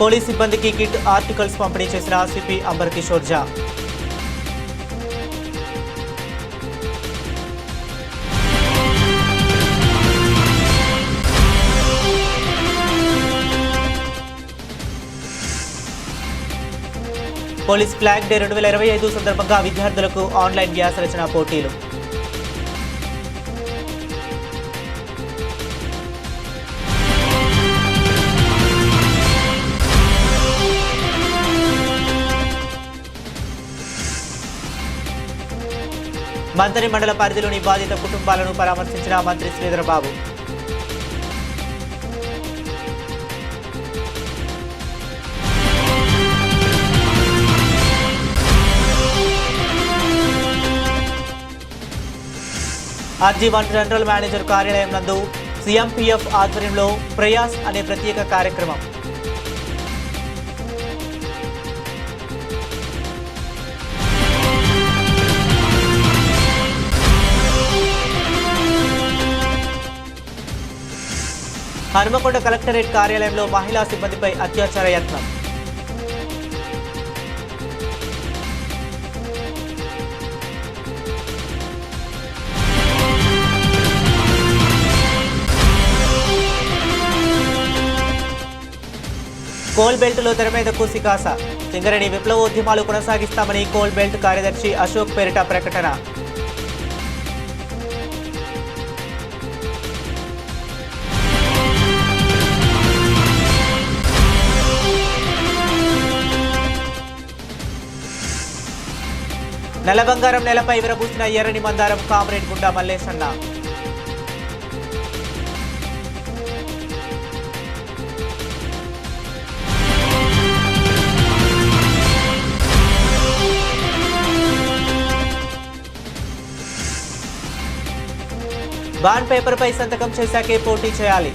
Police సిబ్బందికి kit articles పంపిణీ చేసిన సిపి అంబర్ కిషోర్ జా. పోలీస్ ఫ్లాగ్ డే రెండు వేల ఇరవై ఐదు సందర్భంగా విద్యార్థులకు ఆన్లైన్ వ్యాస రచన పోటీలు. మంత్రి మండల పరిధిలోని బాధిత కుటుంబాలను పరామర్శించిన మంత్రి శ్రీధరబాబు. ఆర్జీవన్ జనరల్ మేనేజర్ కార్యాలయం నందు సీఎంపీఎఫ్ ఆధ్వర్యంలో ప్రయాస్ అనే ప్రత్యేక కార్యక్రమం. హనుమకొండ కలెక్టరేట్ కార్యాలయంలో మహిళా సిబ్బందిపై అత్యాచార యత్నం. కోల్ బెల్ట్లో తెర మీద కూసికాస సింగరేణి విప్లవోద్యమాలు కొనసాగిస్తామని కోల్ బెల్ట్ కార్యదర్శి అశోక్ పేరిట ప్రకటన. నెల బంగారం నెలపై విరబూసిన ఎర్రని మందారం కామ్రేడ్ గుండా మల్లేసన్న బాండ్ పేపర్పై సంతకం చేశాకే పోటీ చేయాలి.